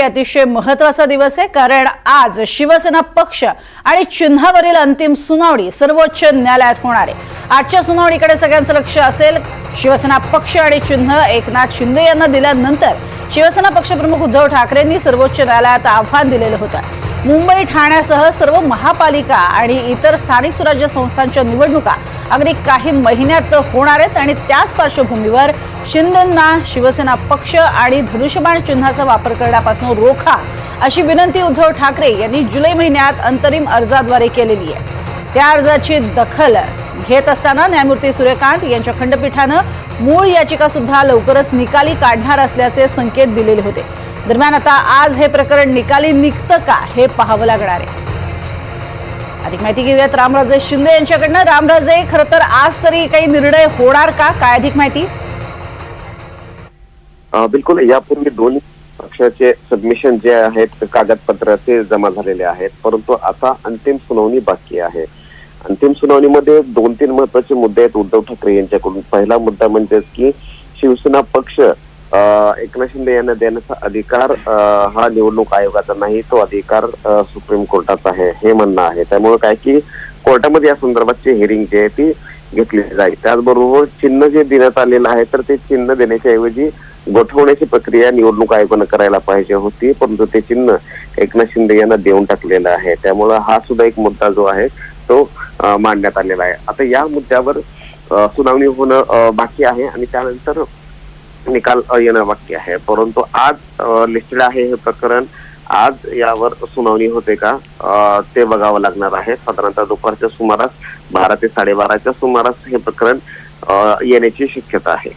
अतिशय महत्त्वाचा दिवस आहे कारण आज शिवसेना पक्ष आणि चिन्हावरील अंतिम सुनावणी सर्वोच्च न्यायालयात होणार आहे. आजच्या सुनावणीकडे सगळ्यांचं लक्ष असेल शिवसेना पक्ष आणि चिन्ह एकनाथ शिंदे यांना दिल्यानंतर शिवसेना पक्षप्रमुख उद्धव ठाकरेंनी सर्वोच्च न्यायालयात आव्हान दिलेलं होतं. मुंबई ठाण्यासह सर्व महापालिका आणि इतर स्थानिक स्वराज्य संस्थांच्या निवडणुका अगदी काही महिन्यात होणार आहेत आणि त्याच पार्श्वभूमीवर शिंदेंना शिवसेना पक्ष आणि धनुष्यबाण चिन्हाचा वापर करण्यापासून रोखा अशी विनंती उद्धव ठाकरे यांनी जुलै महिन्यात अंतरिम अर्जाद्वारे केलेली आहे. त्या अर्जाची दखल घेत असताना न्यायमूर्ती सूर्यकांत यांच्या खंडपीठानं मूळ याचिका सुद्धा लवकरच निकाली काढणार असल्याचे संकेत दिलेले होते. दरम्यान आता आज हे प्रकरण निकाली निघतं का हे पाहावं लागणार आहे. अधिक माहिती घेऊयात. रामराजे शिंदे यांच्याकडनं. रामराजे खरं तर आज तरी काही निर्णय होणार का? काय अधिक माहिती? बिलकुल यापूर्वी दोन्ही पक्षाचे सबमिशन जे आहेत कागदपत्र ते जमा झालेले आहेत. परंतु आता अंतिम सुनावणी बाकी आहे. अंतिम सुनावणीमध्ये दोन तीन महत्त्वाचे मुद्दे आहेत. उद्धव ठाकरे यांच्याकडून. पहिला मुद्दा म्हणजेच की शिवसेना पक्ष एकनाथ शिंदे यांना देण्याचा अधिकार हा निवडणूक आयोगाचा नाही. तो अधिकार सुप्रीम कोर्टाचा आहे. हे म्हणणं आहे. त्यामुळे काय की कोर्टामध्ये या संदर्भातची हिअरिंग जी आहे ती घेतली जाईल. त्याचबरोबर चिन्ह जे देण्यात आलेलं आहे तर ते चिन्ह देण्याच्या ऐवजी गोठवण्याची प्रक्रिया निवडणूक आयोगानं करायला पाहिजे होती परंतु ते चिन्ह एकनाथ शिंदे यांना देऊन टाकलेलं आहे. त्यामुळं हा सुद्धा एक मुद्दा जो आहे तो मांडण्यात आलेला आहे. आता या मुद्द्यावर सुनावणी होणं बाकी आहे आणि त्यानंतर निकाल येणं बाकी आहे. परंतु आज लिस्टेड आहे हे प्रकरण आज यावर सुनावणी होते का? ते बघावं लागणार आहे. साधारणतः दुपारच्या सुमारास बारा ते साडेबाराच्या सुमारास हे प्रकरण येण्याची शक्यता आहे.